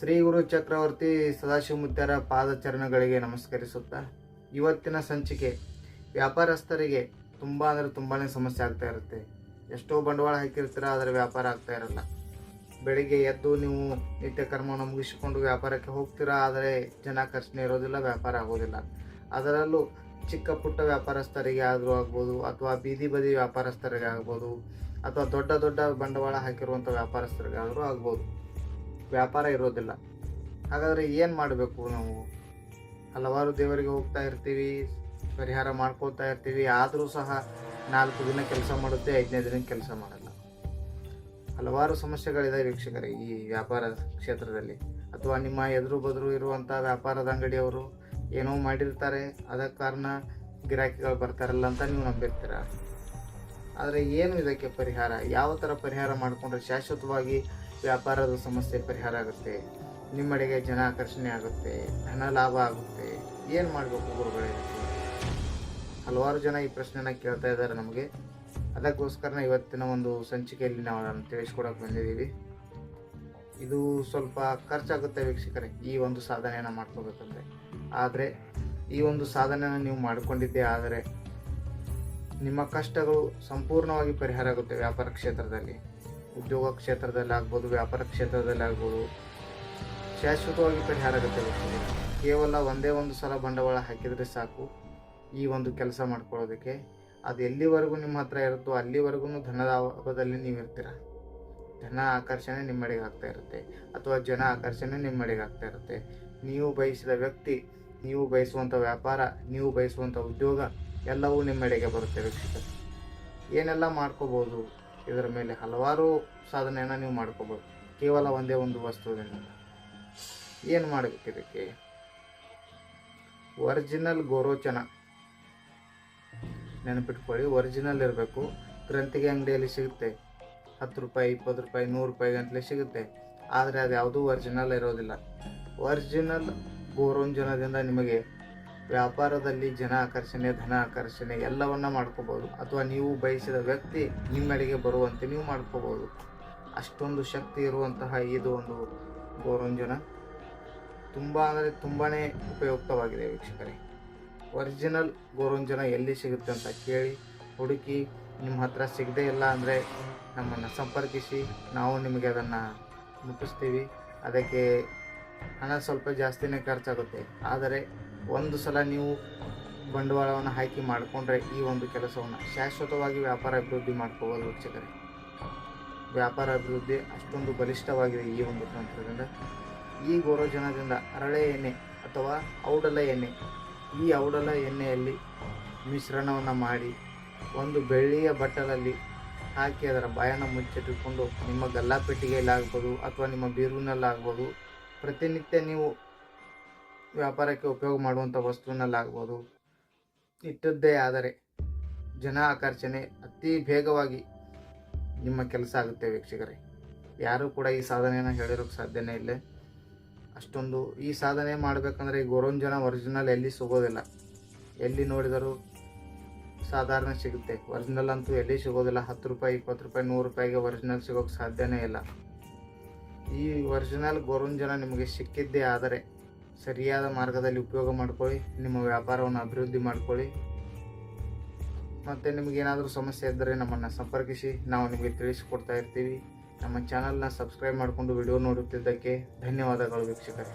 ಶ್ರೀ ಗುರು ಚಕ್ರವರ್ತಿ ಸದಾಶಿವಮೂರ್ತಿಯರ ಪಾದಚರಣಗಳಿಗೆ ನಮಸ್ಕರಿಸುತ್ತಾ ಇವತ್ತಿನ ಸಂಚಿಕೆ ವ್ಯಾಪಾರಸ್ಥರಿಗೆ ತುಂಬ ಅಂದರೆ ತುಂಬಾ ಸಮಸ್ಯೆ ಆಗ್ತಾ ಇರುತ್ತೆ. ಎಷ್ಟೋ ಬಂಡವಾಳ ಹಾಕಿರ್ತೀರ, ಆದರೆ ವ್ಯಾಪಾರ ಆಗ್ತಾ ಇರಲ್ಲ. ಬೆಳಿಗ್ಗೆ ಎದ್ದು ನೀವು ನಿತ್ಯ ಕರ್ಮವನ್ನು ಮುಗಿಸಿಕೊಂಡು ವ್ಯಾಪಾರಕ್ಕೆ ಹೋಗ್ತೀರಾ, ಆದರೆ ಜನ ಖರ್ಚನೆ ಇರೋದಿಲ್ಲ, ವ್ಯಾಪಾರ ಆಗೋದಿಲ್ಲ. ಅದರಲ್ಲೂ ಚಿಕ್ಕ ಪುಟ್ಟ ವ್ಯಾಪಾರಸ್ಥರಿಗೆ ಆದರೂ ಆಗ್ಬೋದು, ಅಥವಾ ಬೀದಿ ಬದಿ ವ್ಯಾಪಾರಸ್ಥರಿಗೆ ಆಗ್ಬೋದು, ಅಥವಾ ದೊಡ್ಡ ದೊಡ್ಡ ಬಂಡವಾಳ ಹಾಕಿರುವಂಥ ವ್ಯಾಪಾರಸ್ಥರಿಗಾದರೂ ಆಗ್ಬೋದು. ವ್ಯಾಪಾರ ಇರೋದಿಲ್ಲ. ಹಾಗಾದರೆ ಏನು ಮಾಡಬೇಕು ನಾವು? ಹಲವಾರು ದೇವರಿಗೆ ಹೋಗ್ತಾ ಇರ್ತೀವಿ, ಪರಿಹಾರ ಮಾಡ್ಕೊಳ್ತಾ ಇರ್ತೀವಿ, ಆದರೂ ಸಹ ನಾಲ್ಕು ದಿನ ಕೆಲಸ ಮಾಡುತ್ತೆ, ಐದನೇ ದಿನ ಕೆಲಸ ಮಾಡಲ್ಲ. ಹಲವಾರು ಸಮಸ್ಯೆಗಳಿದೆ ವೀಕ್ಷಕರೇ ಈ ವ್ಯಾಪಾರ ಕ್ಷೇತ್ರದಲ್ಲಿ. ಅಥವಾ ನಿಮ್ಮ ಎದುರು ಬದುರು ಇರುವಂಥ ವ್ಯಾಪಾರದ ಅಂಗಡಿಯವರು ಏನೋ ಮಾಡಿರ್ತಾರೆ, ಅದಕ್ಕೆ ಕಾರಣ ಗಿರಾಕಿಗಳು ಬರ್ತಾರಲ್ಲ ಅಂತ ನೀವು ನಂಬಿರ್ತೀರ? ಆದರೆ ಏನು ಇದಕ್ಕೆ ಪರಿಹಾರ? ಯಾವ ಥರ ಪರಿಹಾರ ಮಾಡಿಕೊಂಡ್ರೆ ಶಾಶ್ವತವಾಗಿ ವ್ಯಾಪಾರದ ಸಮಸ್ಯೆ ಪರಿಹಾರ ಆಗುತ್ತೆ, ನಿಮ್ಮಡೆಗೆ ಜನ ಆಕರ್ಷಣೆ ಆಗುತ್ತೆ ಹಣ ಲಾಭ ಆಗುತ್ತೆ. ಏನು ಮಾಡಬೇಕು ಗುರುಗಳೇ? ಹಲವಾರು ಜನ ಈ ಪ್ರಶ್ನೆನ ಕೇಳ್ತಾ ಇದ್ದಾರೆ ನಮಗೆ. ಅದಕ್ಕೋಸ್ಕರ ಇವತ್ತಿನ ಒಂದು ಸಂಚಿಕೆಯಲ್ಲಿ ನಾವು ಅದನ್ನು ತಿಳಿಸ್ಕೊಡಕ್ಕೆ ಬಂದಿದ್ದೀವಿ. ಇದು ಸ್ವಲ್ಪ ಖರ್ಚಾಗುತ್ತೆ ವೀಕ್ಷಕರೇ, ಈ ಒಂದು ಸಾಧನೆಯನ್ನು ಮಾಡ್ಕೋಬೇಕಂದ್ರೆ. ಆದರೆ, ಈ ಒಂದು ಸಾಧನೆಯನ್ನು ನೀವು ಮಾಡಿಕೊಂಡಿದ್ದೆ ಆದರೆ, ನಿಮ್ಮ ಕಷ್ಟಗಳು ಸಂಪೂರ್ಣವಾಗಿ ಪರಿಹಾರ ಆಗುತ್ತೆ ವ್ಯಾಪಾರ ಕ್ಷೇತ್ರದಲ್ಲಿ. ಉದ್ಯೋಗ ಕ್ಷೇತ್ರದಲ್ಲಿ ಆಗ್ಬೋದು ವ್ಯಾಪಾರ ಕ್ಷೇತ್ರದಲ್ಲಿ ಆಗ್ಬೋದು ಶಾಶ್ವತವಾಗಿ ಪರಿಹಾರ ಆಗುತ್ತೆ. ಕೇವಲ ಒಂದೇ ಒಂದು ಸಲ ಬಂಡವಾಳ ಹಾಕಿದರೆ ಸಾಕು ಈ ಒಂದು ಕೆಲಸ ಮಾಡ್ಕೊಳ್ಳೋದಕ್ಕೆ. ಅದು ಎಲ್ಲಿವರೆಗೂ ನಿಮ್ಮ ಹತ್ರ ಇರುತ್ತೋ ಅಲ್ಲಿವರೆಗೂ ಧನದ ಅಭಾವದಲ್ಲಿ ನೀವು ಇರ್ತೀರ. ಧನ ಆಕರ್ಷಣೆ ನಿಮ್ಮಡೆಗೆ ಆಗ್ತಾ ಇರುತ್ತೆ. ಅಥವಾ ಜನ ಆಕರ್ಷಣೆ ನಿಮ್ಮಡೆಗೆ ಆಗ್ತಾ ಇರುತ್ತೆ. ನೀವು ಬಯಸಿದ ವ್ಯಕ್ತಿ, ನೀವು ಬಯಸುವಂಥ ವ್ಯಾಪಾರ, ನೀವು ಬಯಸುವಂಥ ಉದ್ಯೋಗ ಎಲ್ಲವೂ ನಿಮ್ಮಡೆಗೆ ಬರುತ್ತೆ ವೀಕ್ಷಕರು. ಏನೆಲ್ಲ ಮಾಡ್ಕೋಬೋದು? ಇದರ ಮೇಲೆ ಹಲವಾರು ಸಾಧನೆಯನ್ನು ನೀವು ಮಾಡ್ಕೋಬೋದು. ಕೇವಲ ಒಂದೇ ಒಂದು ವಸ್ತುವಿನಿಂದ ಏನು ಮಾಡಬೇಕು ಇದಕ್ಕೆ? ಒರಿಜಿನಲ್ ಗೋರೋಚನ. ನೆನಪಿಟ್ಕೊಳ್ಳಿ, ಒರಿಜಿನಲ್ ಇರಬೇಕು. ಗ್ರಂಥಿಗೆ ಅಂಗಡಿಯಲ್ಲಿ ಸಿಗುತ್ತೆ. ಹತ್ತು ರೂಪಾಯಿ, ಇಪ್ಪತ್ತು ರೂಪಾಯಿ, ನೂರು ರೂಪಾಯಿ ಗಂಟಲೆ ಸಿಗುತ್ತೆ. ಆದರೆ ಅದು ಯಾವುದೂ ಒರಿಜಿನಲ್ ಇರೋದಿಲ್ಲ. ಒರಿಜಿನಲ್ ಗೋರೋಂಜನದಿಂದ ನಿಮಗೆ ವ್ಯಾಪಾರದಲ್ಲಿ ಜನ ಆಕರ್ಷಣೆ, ಧನ ಆಕರ್ಷಣೆ ಎಲ್ಲವನ್ನ ಮಾಡ್ಕೋಬೋದು ಅಥವಾ ನೀವು ಬಯಸಿದ ವ್ಯಕ್ತಿ ನಿಮ್ಮೆಡೆಗೆ ಬರುವಂತೆ ನೀವು ಮಾಡ್ಕೋಬೋದು ಅಷ್ಟೊಂದು ಶಕ್ತಿ ಇರುವಂತಹ ಇದು ಒಂದು ಗೋರಂಜನ. ತುಂಬ ಅಂದರೆ ತುಂಬಾ ಉಪಯುಕ್ತವಾಗಿದೆ ವೀಕ್ಷಕರೇ. ಒರಿಜಿನಲ್ ಗೋರಂಜನ ಎಲ್ಲಿ ಸಿಗುತ್ತೆ ಅಂತ ಕೇಳಿ ಹುಡುಕಿ ನಿಮ್ಮ ಹತ್ರ ಸಿಗದೇ ಇಲ್ಲ ಅಂದರೆ ನಮ್ಮನ್ನು ಸಂಪರ್ಕಿಸಿ. ನಾವು ನಿಮಗೆ ಅದನ್ನು ಮುಟ್ಟಿಸ್ತೀವಿ. ಅದಕ್ಕೆ ಹಣ ಸ್ವಲ್ಪ ಜಾಸ್ತಿನೇ ಖರ್ಚಾಗುತ್ತೆ. ಆದರೆ ಒಂದು ಸಲ ನೀವು ಬಂಡವಾಳವನ್ನು ಹಾಕಿ ಮಾಡಿಕೊಂಡ್ರೆ ಈ ಒಂದು ಕೆಲಸವನ್ನು ಶಾಶ್ವತವಾಗಿ ವ್ಯಾಪಾರ ಅಭಿವೃದ್ಧಿ ಮಾಡ್ಕೋಬೋದು ವೀಕ್ಷಕರೇ. ವ್ಯಾಪಾರ ಅಭಿವೃದ್ಧಿ ಅಷ್ಟೊಂದು ಬಲಿಷ್ಠವಾಗಿದೆ ಈ ಒಂದು ತಂತ್ರದಿಂದ. ಈ ಗೋರೋಜನದಿಂದ ಅರಳೆ ಎಣ್ಣೆ ಅಥವಾ ಔಡಲ ಎಣ್ಣೆ, ಈ ಔಡಲ ಎಣ್ಣೆಯಲ್ಲಿ ಮಿಶ್ರಣವನ್ನು ಮಾಡಿ ಒಂದು ಬೆಳ್ಳಿಯ ಬಟ್ಟಲಲ್ಲಿ ಹಾಕಿ ಅದರ ಬಾಯನ್ನು ಮುಚ್ಚಿಟ್ಟುಕೊಂಡು ನಿಮ್ಮ ಗಲ್ಲಾಪೆಟ್ಟಿಗೆಯಲ್ಲಾಗ್ಬೋದು ಅಥವಾ ನಿಮ್ಮ ಬೀರೂನಲ್ಲಾಗ್ಬೋದು, ಪ್ರತಿನಿತ್ಯ ನೀವು ವ್ಯಾಪಾರಕ್ಕೆ ಉಪಯೋಗ ಮಾಡುವಂಥ ವಸ್ತುವಿನಲ್ಲಾಗ್ಬೋದು ಇಟ್ಟದ್ದೇ ಆದರೆ ಜನ ಆಕರ್ಷಣೆ ಅತಿ ಬೇಗವಾಗಿ ನಿಮ್ಮ ಕೆಲಸ ಆಗುತ್ತೆ ವೀಕ್ಷಕರೇ. ಯಾರೂ ಕೂಡ ಈ ಸಾಧನೆಯನ್ನು ಹೇಳಿರೋಕ್ಕೆ ಸಾಧ್ಯನೇ ಇಲ್ಲ. ಅಷ್ಟೊಂದು ಈ ಸಾಧನೆ ಮಾಡಬೇಕಂದ್ರೆ ಈ ಗೋರೋಂಜನ ಒರಿಜಿನಲ್ ಎಲ್ಲಿ ಸಿಗೋದಿಲ್ಲ. ಎಲ್ಲಿ ನೋಡಿದರೂ ಸಾಧಾರಣ ಸಿಗುತ್ತೆ. ಒರಿಜಿನಲ್ ಅಂತೂ ಎಲ್ಲಿ ಸಿಗೋದಿಲ್ಲ. ಹತ್ತು ರೂಪಾಯಿ, ಇಪ್ಪತ್ತು ರೂಪಾಯಿ, ನೂರು ರೂಪಾಯಿಗೆ ಒರಿಜಿನಲ್ ಸಿಗೋಕ್ಕೆ ಸಾಧ್ಯನೇ ಇಲ್ಲ. ಈ ಒರಿಜಿನಲ್ ಗೋರೋಂಜನ ನಿಮಗೆ ಸಿಕ್ಕಿದ್ದೇ ಆದರೆ ಸರಿಯಾದ ಮಾರ್ಗದಲ್ಲಿ ಉಪಯೋಗ ಮಾಡ್ಕೊಳ್ಳಿ, ನಿಮ್ಮ ವ್ಯಾಪಾರವನ್ನು ಅಭಿವೃದ್ಧಿ ಮಾಡ್ಕೊಳ್ಳಿ. ಮತ್ತು ನಿಮಗೇನಾದರೂ ಸಮಸ್ಯೆ ಇದ್ದರೆ ನಮ್ಮನ್ನು ಸಂಪರ್ಕಿಸಿ, ನಾವು ನಿಮಗೆ ತಿಳಿಸಿಕೊಡ್ತಾ ಇರ್ತೀವಿ. ನಮ್ಮ ಚಾನಲ್ನ ಸಬ್ಸ್ಕ್ರೈಬ್ ಮಾಡಿಕೊಂಡು ವಿಡಿಯೋ ನೋಡುತ್ತಿದ್ದಕ್ಕೆ ಧನ್ಯವಾದಗಳು ವೀಕ್ಷಕರೇ.